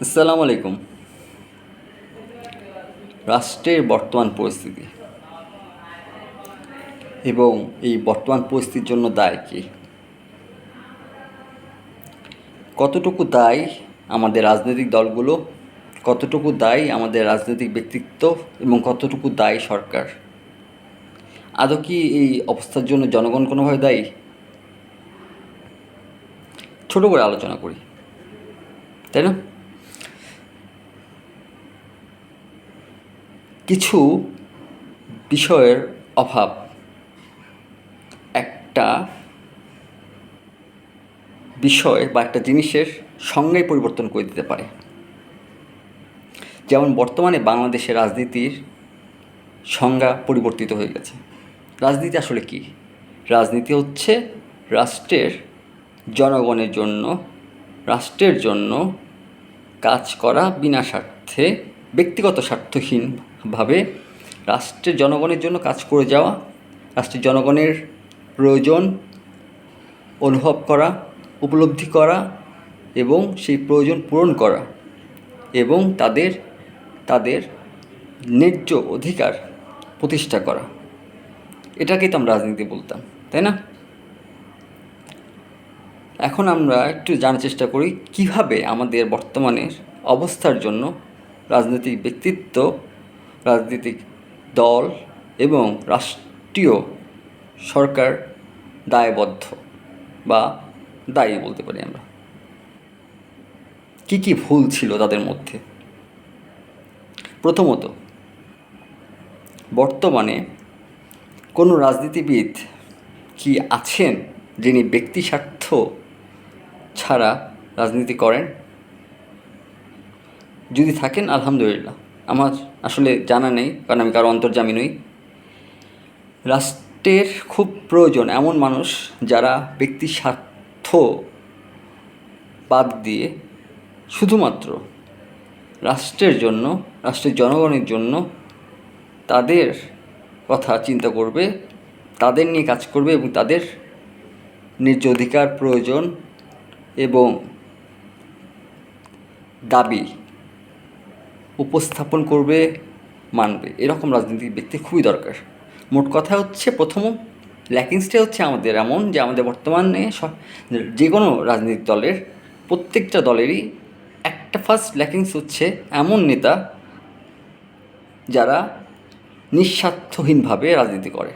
আসসালামু আলাইকুম। রাষ্ট্রের বর্তমান পরিস্থিতি। এবং এই বর্তমান পরিস্থিতির জন্য দায় কি? কতটুকু দায় আমাদের রাজনৈতিক দলগুলো, কতটুকু দায় আমাদের রাজনৈতিক ব্যক্তিত্ব এবং কতটুকু দায় সরকার? আদৌ কি এই অবস্থার জন্য জনগণ কোনোভাবে দায়ী? ছোটো করে আলোচনা করি। তাই না? কিছু বিষয়ের অভাব। একটা বিষয় বা একটা জিনিসের সংজ্ঞায় পরিবর্তন করে দিতে পারে। যেমন বর্তমানে বাংলাদেশের রাজনীতির সংজ্ঞা পরিবর্তিত হয়ে গেছে। রাজনীতি আসলে কি? রাজনীতি হচ্ছে রাষ্ট্রের জনগণের জন্য, রাষ্ট্রের জন্য কাজ করা বিনা স্বার্থে ব্যক্তিগত স্বার্থহীনভাবে রাষ্ট্রের জনগণের জন্য কাজ করে যাওয়া, রাষ্ট্রের জনগণের প্রয়োজন অনুভব করা, উপলব্ধি করা এবং সেই প্রয়োজন পূরণ করা এবং তাদের তাদের ন্যায্য অধিকার প্রতিষ্ঠা করা। এটাকেই তো আমরা রাজনীতি বলতাম, তাই না? এখন আমরা একটু জানার চেষ্টা করি, কীভাবে আমাদের বর্তমানের অবস্থার জন্য রাজনৈতিক ব্যক্তিত্ব রাজনৈতিক দল এবং রাষ্ট্রীয় সরকার দায়বদ্ধ বা দায়ী বলতে পারি আমরা। কি কি ভুল ছিল তাদের মধ্যে? প্রথমত, বর্তমানে কোনো রাজনীতিবিদ কি আছেন যিনি ব্যক্তি স্বার্থ ছাড়া রাজনীতি করেন? যদি থাকেন, আলহামদুলিল্লাহ। আমার আসলে জানা নেই, কারণ আমি কারও অন্তর্জামী নই। রাষ্ট্রের খুব প্রয়োজন এমন মানুষ যারা ব্যক্তি স্বার্থ বাদ দিয়ে শুধুমাত্র রাষ্ট্রের জন্য, রাষ্ট্রের জনগণের জন্য তাদের কথা চিন্তা করবে, তাদের নিয়ে কাজ করবে এবং তাদের ন্যায্য অধিকার প্রয়োজন এবং দাবি উপস্থাপন করবে, মানবে। এরকম রাজনৈতিক ব্যক্তি খুবই দরকার। মোট কথা হচ্ছে প্রথম ল্যাকিংসটা হচ্ছে আমাদের এমন যে আমাদের বর্তমানে যে কোনো রাজনৈতিক দলের, প্রত্যেকটা দলেরই একটা ফার্স্ট ল্যাকিংস হচ্ছে এমন নেতা যারা নিঃস্বার্থহীনভাবে রাজনীতি করে।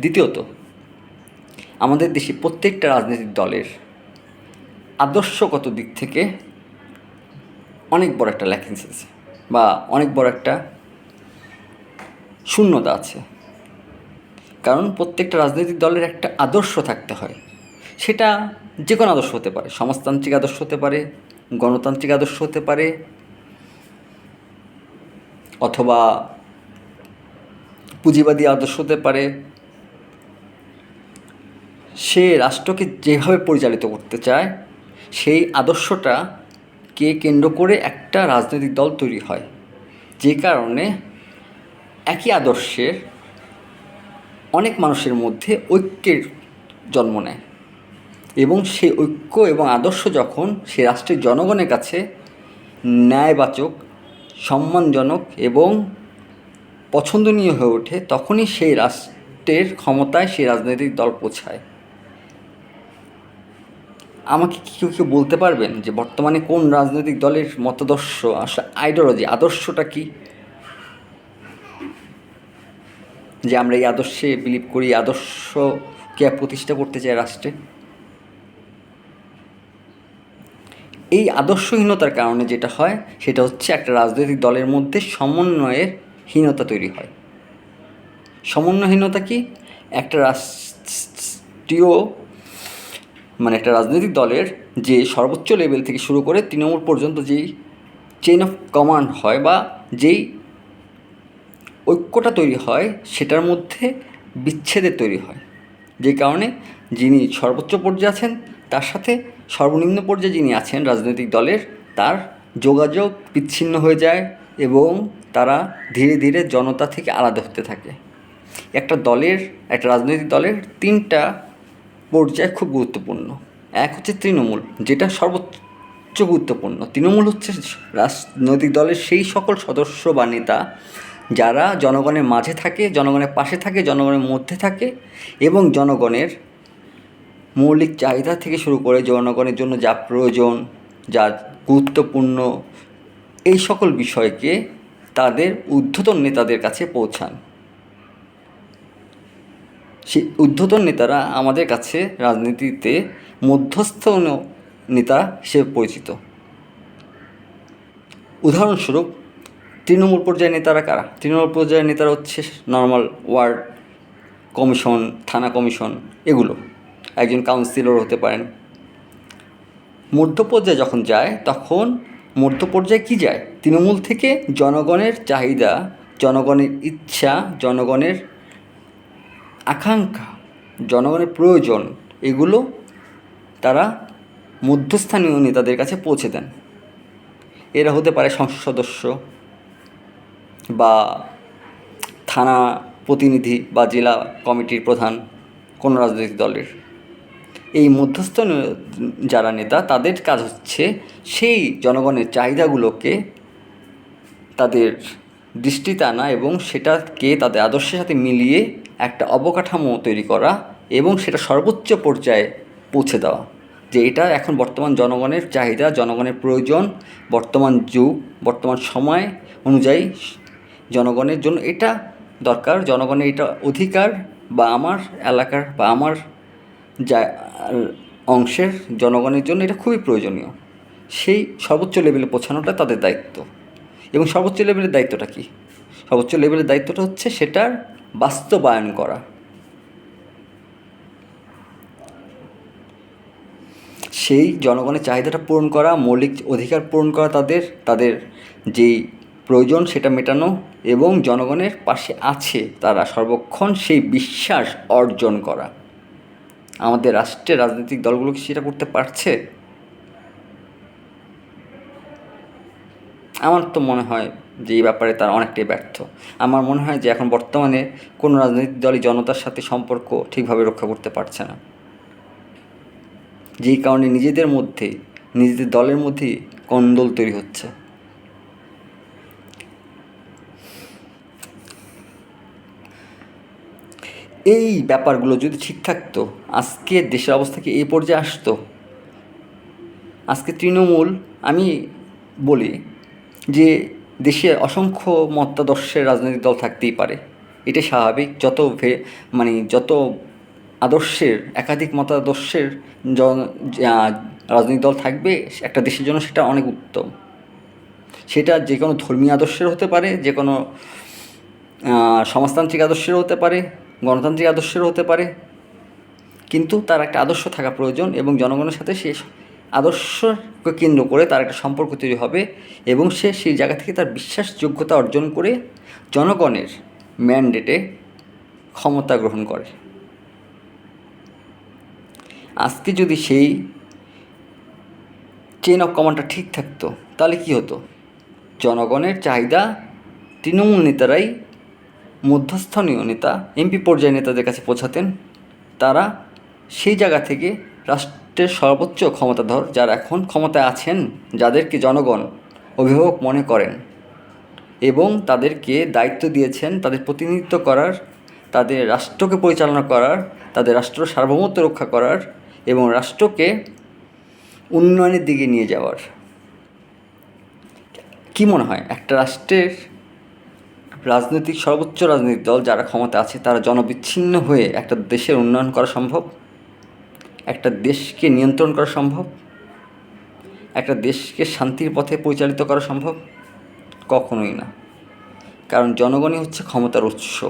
দ্বিতীয়ত, আমাদের দেশে প্রত্যেকটা রাজনৈতিক দলের আদর্শগত দিক থেকে অনেক বড় একটা ল্যাকিংস আছে বা অনেক বড় একটা শূন্যতা আছে। কারণ প্রত্যেকটা রাজনৈতিক দলের একটা আদর্শ থাকতে হয়। সেটা যে কোনো আদর্শ হতে পারে। সমাজতান্ত্রিক আদর্শ হতে পারে, গণতান্ত্রিক আদর্শ হতে পারে, অথবা পুঁজিবাদী আদর্শ হতে পারে। সে রাষ্ট্রকে যেভাবে পরিচালিত করতে চায়, সেই আদর্শটা কে কেন্দ্র করে একটা রাজনৈতিক দল তৈরি হয়। যে কারণে একই আদর্শের অনেক মানুষের মধ্যে ঐক্যের জন্ম নেয়। এবং সেই ঐক্য এবং আদর্শ যখন সে রাষ্ট্রের জনগণের কাছে ন্যায়বাচক, সম্মানজনক এবং পছন্দনীয় হয়ে ওঠে, তখনই সেই রাষ্ট্রের ক্ষমতায় সেই রাজনৈতিক দল পৌঁছায়। আমাকে কি কেউ কেউ বলতে পারবেন যে বর্তমানে কোন রাজনৈতিক দলের মতাদর্শ আসলে আইডিওলজি আদর্শটা কি? যে আমরা এই আদর্শে বিলিভ করি আদর্শকে প্রতিষ্ঠা করতে চাই রাষ্ট্রে? এই আদর্শহীনতার কারণে যেটা হয়, সেটা হচ্ছে একটা রাজনৈতিক দলের মধ্যে সমন্বয়ের হীনতা তৈরি হয়। সমন্বয়হীনতা কি? একটা রাষ্ট্রীয় মানে একটা রাজনৈতিক দলের যে সর্বোচ্চ লেভেল থেকে শুরু করে তৃণমূল পর্যন্ত যেই চেইন অফ কমান্ড হয় বা যেই ঐক্যটা তৈরি হয়, সেটার মধ্যে বিচ্ছেদের তৈরি হয়। যে কারণে যিনি সর্বোচ্চ পর্যায়ে আছেন, তার সাথে সর্বনিম্ন পর্যায়ে যিনি আছেন রাজনৈতিক দলের, তার যোগাযোগ বিচ্ছিন্ন হয়ে যায় এবং তারা ধীরে ধীরে জনতা থেকে আলাদা হতে থাকে। একটা দলের, একটা রাজনৈতিক দলের তিনটা পর্যায় খুব গুরুত্বপূর্ণ। এক হচ্ছে তৃণমূল, যেটা সর্বোচ্চ গুরুত্বপূর্ণ। তৃণমূল হচ্ছে রাজনৈতিক দলের সেই সকল সদস্য বা নেতা যারা জনগণের মাঝে থাকে, জনগণের পাশে থাকে, জনগণের মধ্যে থাকে এবং জনগণের মৌলিক চাহিদা থেকে শুরু করে জনগণের জন্য যা প্রয়োজন, যা গুরুত্বপূর্ণ, এই সকল বিষয়কে তাদের ঊর্ধ্বতন নেতাদের কাছে পৌঁছান। সেই ঊর্ধ্বতন নেতারা আমাদের কাছে রাজনীতিতে মধ্যস্থ নেতা হিসেবে পরিচিত। উদাহরণস্বরূপ, তৃণমূল পর্যায়ের নেতারা কারা? তৃণমূল পর্যায়ের নেতারা হচ্ছে নর্মাল ওয়ার্ড কমিশন থানা কমিশন এগুলো। একজন কাউন্সিলর হতে পারেন। মধ্য পর্যায়ে যখন যায়, তখন মধ্য পর্যায়ে কী যায়? তৃণমূল থেকে জনগণের চাহিদা, জনগণের ইচ্ছা, জনগণের আকাঙ্ক্ষা, জনগণের প্রয়োজন, এগুলো তারা মধ্যস্থানীয় নেতাদের কাছে পৌঁছে দেন। এরা হতে পারে সংসদ সদস্য বা থানা প্রতিনিধি বা জেলা কমিটির প্রধান কোনো রাজনৈতিক দলের। এই মধ্যস্থ যারা নেতা, তাদের কাজ হচ্ছে সেই জনগণের চাহিদাগুলোকে তাদের দৃষ্টিতে আনা এবং সেটাকে তাদের আদর্শের সাথে মিলিয়ে একটা অবকাঠামো তৈরি করা এবং সেটা সর্বোচ্চ পর্যায়ে পৌঁছে দেওয়া, যে এটা এখন বর্তমান জনগণের চাহিদা, জনগণের প্রয়োজন, বর্তমান যুগ, বর্তমান সময় অনুযায়ী জনগণের জন্য এটা দরকার, জনগণের এটা অধিকার বা আমার এলাকার বা আমার যা অংশের জনগণের জন্য এটা খুবই প্রয়োজনীয়। সেই সর্বোচ্চ লেভেলে পৌঁছানোটা তাদের দায়িত্ব। এবং সর্বোচ্চ লেভেলের দায়িত্বটা কী? সর্বোচ্চ লেভেলের দায়িত্বটা হচ্ছে সেটার বাস্তবায়ন করা। সেই জনগণের চাহিদাটা পূরণ করা, মৌলিক অধিকার পূরণ করা তাদের তাদের যেই প্রয়োজন সেটা মেটানো এবং জনগণের পাশে আছে তারা সর্বক্ষণ সেই বিশ্বাস অর্জন করা। আমাদের রাষ্ট্রের রাজনৈতিক দলগুলো কি সেটা করতে পারছে? আমার তো মনে হয় যে এই ব্যাপারে তারা অনেকটাই ব্যর্থ। আমার মনে হয় যে এখন বর্তমানে কোনো রাজনৈতিক দলই জনতার সাথে সম্পর্ক ঠিকভাবে রক্ষা করতে পারছে না। যেই কারণে নিজেদের মধ্যে, নিজেদের দলের মধ্যে কন্দল তৈরি হচ্ছে। এই ব্যাপারগুলো যদি ঠিক থাকতো, আজকে দেশের অবস্থা কি এই পর্যায়ে আসতো? আজকে তৃণমূল, আমি বলি যে দেশে অসংখ্য মতাদর্শের রাজনৈতিক দল থাকতেই পারে। এটা স্বাভাবিক। যত ভে মানে যত আদর্শের, একাধিক মতাদর্শের রাজনৈতিক দল থাকবে, একটা দেশের জন্য সেটা অনেক উত্তম। সেটা যে কোনো ধর্মীয় আদর্শের হতে পারে, যে কোনো সমাজতান্ত্রিক আদর্শের হতে পারে, গণতান্ত্রিক আদর্শেরও হতে পারে। কিন্তু তার একটা আদর্শ থাকা প্রয়োজন এবং জনগণের সাথে সে আদর্শকে কেন্দ্র করে তার একটা সম্পর্ক তৈরি হবে এবং সে সেই জায়গা থেকে তার বিশ্বাসযোগ্যতা অর্জন করে জনগণের ম্যান্ডেটে ক্ষমতা গ্রহণ করে। আজকে যদি সেই চেন অফ কমান্ডটা ঠিক থাকতো, তাহলে কী হতো? জনগণের চাহিদা তৃণমূল নেতারাই মধ্যস্থানীয় নেতা এমপি পর্যায়ের নেতাদের কাছে পৌঁছাতেন। তারা সেই জায়গা থেকে রাষ্ট্রের সর্বোচ্চ ক্ষমতাধর যারা এখন ক্ষমতায় আছেন যাদেরকে জনগণ অভিভাবক মনে করেন এবং তাদেরকে দায়িত্ব দিয়েছেন, তাদের প্রতিনিধিত্ব করার, তাদের রাষ্ট্রকে পরিচালনা করার, তাদের রাষ্ট্র সার্বভৌমত্ব রক্ষা করার এবং রাষ্ট্রকে উন্নয়নের দিকে নিয়ে যাওয়ার। কী মনে হয়? একটা রাষ্ট্রের রাজনৈতিক সর্বোচ্চ রাজনৈতিক দল যারা ক্ষমতা আছে, তারা জনবিচ্ছিন্ন হয়ে একটা দেশের উন্নয়ন করা সম্ভব? একটা দেশকে নিয়ন্ত্রণ করা সম্ভব? একটা দেশকে শান্তির পথে পরিচালিত করা সম্ভব? কখনোই না। কারণ জনগণই হচ্ছে ক্ষমতার উৎস।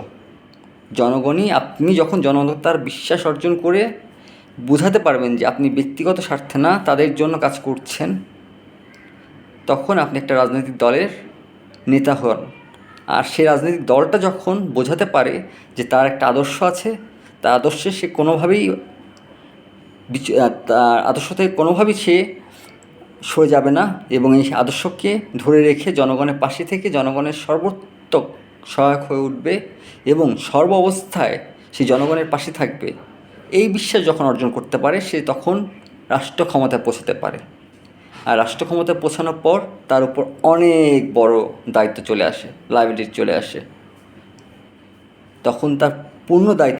জনগণই আপনি যখন জনতার বিশ্বাস অর্জন করে বোঝাতে পারবেন যে আপনি ব্যক্তিগত স্বার্থে না, তাদের জন্য কাজ করছেন, তখন আপনি একটা রাজনৈতিক দলের নেতা হন। আর সেই রাজনৈতিক দলটা যখন বোঝাতে পারে যে তার একটা আদর্শ আছে তার আদর্শে সে কোনোভাবেই আদর্শ থেকে কোনোভাবেই সে সরে যাবে না এবং এই আদর্শকে ধরে রেখে জনগণের পাশে থেকে জনগণের সর্বোত্তক সহায়ক হয়ে উঠবে এবং সর্ব অবস্থায় সে জনগণের পাশে থাকবে। এই বিশ্বাস যখন অর্জন করতে পারে, সে তখন রাষ্ট্র ক্ষমতায় পৌঁছাতে পারে। আর রাষ্ট্র ক্ষমতায় পৌঁছানোর পর তার উপর অনেক বড় দায়িত্ব চলে আসে লাইবিলিটি চলে আসে। তখন তার পূর্ণ দায়িত্ব